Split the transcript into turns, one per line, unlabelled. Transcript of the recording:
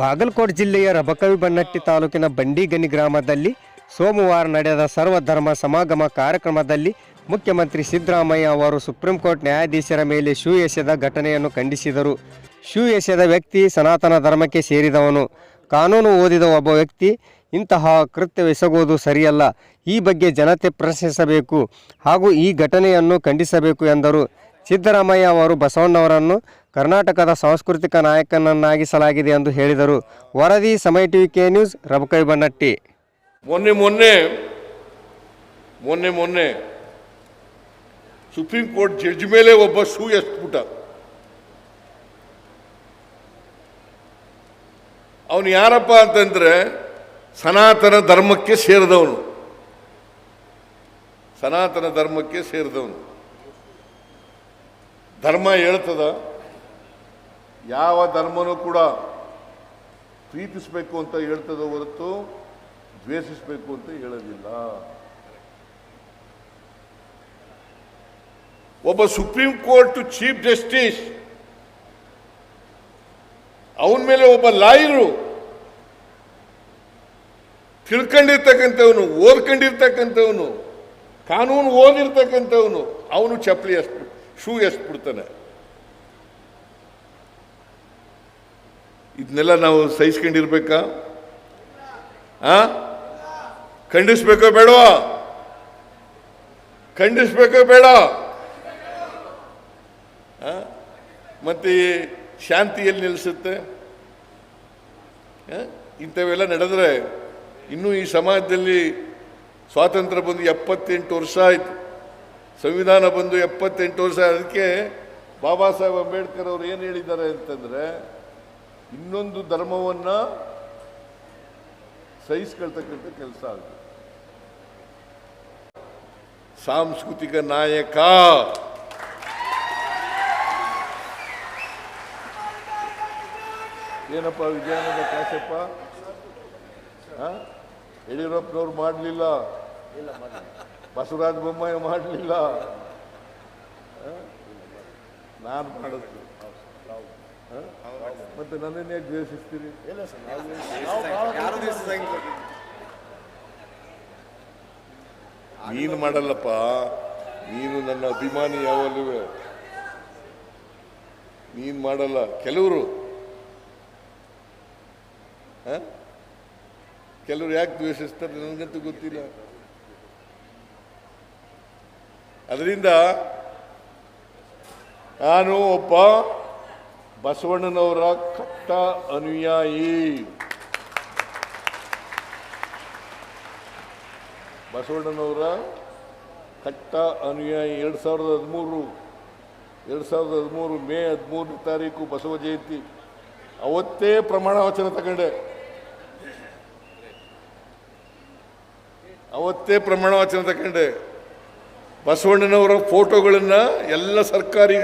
ಬಾಗಲಕೋಟೆ ಜಿಲ್ಲೆಯ ರಬಕವಿ ಬನ್ನಟ್ಟಿ ತಾಲೂಕಿನ ಬಂಡಿಗನಿ ಗ್ರಾಮದಲ್ಲಿ ಸೋಮವಾರ ನಡೆದ ಸರ್ವಧರ್ಮ ಸಮಾಗಮ ಕಾರ್ಯಕ್ರಮದಲ್ಲಿ ಮುಖ್ಯಮಂತ್ರಿ ಸಿದ್ದರಾಮಯ್ಯ ಅವರು ಸುಪ್ರೀಂ ಕೋರ್ಟ್ ನ್ಯಾಯಾಧೀಶರ ಮೇಲೆ ಶೂ ಎಸೆದ ಘಟನೆಯನ್ನು ಖಂಡಿಸಿದರು. ಶೂ ಎಸೆದ ವ್ಯಕ್ತಿ ಸನಾತನ ಧರ್ಮಕ್ಕೆ ಸೇರಿದವನು. ಕಾನೂನು ಓದಿದ ಒಬ್ಬ ವ್ಯಕ್ತಿ, ಇಂತಹ ಕೃತ್ಯವೆಸಗುವುದು ಸರಿಯಲ್ಲ. ಈ ಬಗ್ಗೆ ಜನತೆ ಪ್ರಶ್ನಿಸಬೇಕು ಹಾಗೂ ಈ ಘಟನೆಯನ್ನು ಖಂಡಿಸಬೇಕು ಎಂದರು. ಸಿದ್ದರಾಮಯ್ಯ ಅವರು ಬಸವಣ್ಣವರನ್ನು ಕರ್ನಾಟಕದ ಸಾಂಸ್ಕೃತಿಕ ನಾಯಕನನ್ನಾಗಿಸಲಾಗಿದೆ ಎಂದು ಹೇಳಿದರು. ವರದಿ, Samaya TV K news, Rabkavi Banahatti.
ಮೊನ್ನೆ ಮೊನ್ನೆ ಮೊನ್ನೆ ಮೊನ್ನೆ ಸುಪ್ರೀಂ ಕೋರ್ಟ್ ಜಡ್ಜ್ ಮೇಲೆ ಒಬ್ಬ ಶೂ ಎಸ್ಬಿಟ್ಟ. ಅವನು ಯಾರಪ್ಪ ಅಂತಂದ್ರೆ ಸನಾತನ ಧರ್ಮಕ್ಕೆ ಸೇರಿದವನು. ಸನಾತನ ಧರ್ಮಕ್ಕೆ ಸೇರಿದವನು. ಧರ್ಮ ಹೇಳ್ತದ, ಯಾವ ಧರ್ಮನೂ ಕೂಡ ಪ್ರೀತಿಸಬೇಕು ಅಂತ ಹೇಳ್ತದ ಹೊರತು ದ್ವೇಷಿಸಬೇಕು ಅಂತ ಹೇಳೋದಿಲ್ಲ. ಒಬ್ಬ ಸುಪ್ರೀಂ ಕೋರ್ಟ್ ಚೀಫ್ ಜಸ್ಟಿಸ್, ಅವನ ಮೇಲೆ ಒಬ್ಬ ಲಾಯರು ತಿಳ್ಕೊಂಡಿರ್ತಕ್ಕಂಥವನು, ಓದ್ಕೊಂಡಿರ್ತಕ್ಕಂಥವನು, ಕಾನೂನು ಓದಿರ್ತಕ್ಕಂಥವನು, ಅವನು ಚಪ್ಪಲಿ ಎಷ್ಟು ಶೂ ಎಷ್ಟು ಬಿಡ್ತಾನೆ? ಇದನ್ನೆಲ್ಲ ನಾವು ಸಹಿಸ್ಕೊಂಡಿರ್ಬೇಕಾ? ಆ? ಖಂಡಿಸ್ಬೇಕೋ ಬೇಡವಾ ಖಂಡಿಸ್ಬೇಕೋ ಬೇಡ? ಮತ್ತೆ ಶಾಂತಿ ಎಲ್ಲಿ ನಿಲ್ಲಿಸುತ್ತೆ? ಇಂಥವೆಲ್ಲ ನಡೆದ್ರೆ ಇನ್ನೂ ಈ ಸಮಾಜದಲ್ಲಿ ಸ್ವಾತಂತ್ರ್ಯ ಬಂದು ಎಪ್ಪತ್ತೆಂಟು ವರ್ಷ ಆಯ್ತು. ಸಂವಿಧಾನ ಬಂದು ಎಪ್ಪತ್ತೆಂಟು ವರ್ಷ ಅದಕ್ಕೆ ಬಾಬಾ ಸಾಹೇಬ್ ಅಂಬೇಡ್ಕರ್ ಅವರು ಏನು ಹೇಳಿದ್ದಾರೆ ಅಂತಂದರೆ, ಇನ್ನೊಂದು ಧರ್ಮವನ್ನು ಸಹಿಸ್ಕೊಳ್ತಕ್ಕಂಥ ಕೆಲಸ ಆಗುತ್ತೆ ಸಾಂಸ್ಕೃತಿಕ ನಾಯಕ. ಏನಪ್ಪ ವಿಜಯಾನಂದ ಕಾಶಪ್ಪ? ಯಡಿಯೂರಪ್ಪನವ್ರು ಮಾಡಲಿಲ್ಲ. ಬಸವರಾಜ ಬೊಮ್ಮಾಯಿ ಮಾಡಲಿಲ್ಲ. ನಾನು ಮಾಡೋದು ಆ? ಮತ್ತೆ ನನ್ನನ್ನೇ ದ್ವೇಷಿಸ್ತೀರಿ? ನೀನು ಮಾಡಲ್ಲಪ್ಪ. ನೀನು ನನ್ನ ಅಭಿಮಾನಿ ಯಾವಲ್ಲೂ ನೀನು ಮಾಡಲ್ಲ. ಕೆಲವರು? ಕೆಲವರು ಯಾಕೆ ದ್ವೇಷಿಸ್ತಾರೆ? ನನಗಂತೂ ಗೊತ್ತಿಲ್ಲ. ಅದರಿಂದ ನಾನು ಒಬ್ಬ ಬಸವಣ್ಣನವರ ಕಟ್ಟ ಅನುಯಾಯಿ. ಬಸವಣ್ಣನವರ ಕಟ್ಟ ಅನುಯಾಯಿ ಎರಡು ಸಾವಿರದ ಹದಿಮೂರು, ಎರಡು ಸಾವಿರದ ಹದಿಮೂರು ಮೇ ಹದಿಮೂರನೇ ತಾರೀಕು ಬಸವ ಜಯಂತಿ. ಅವತ್ತೇ ಪ್ರಮಾಣ ವಚನ ತಗೊಂಡೆ. ಅವತ್ತೇ ಪ್ರಮಾಣ ವಚನ ತಗೊಂಡೆ. ಬಸವಣ್ಣನವರ ಫೋಟೋಗಳನ್ನು ಎಲ್ಲ ಸರ್ಕಾರಿ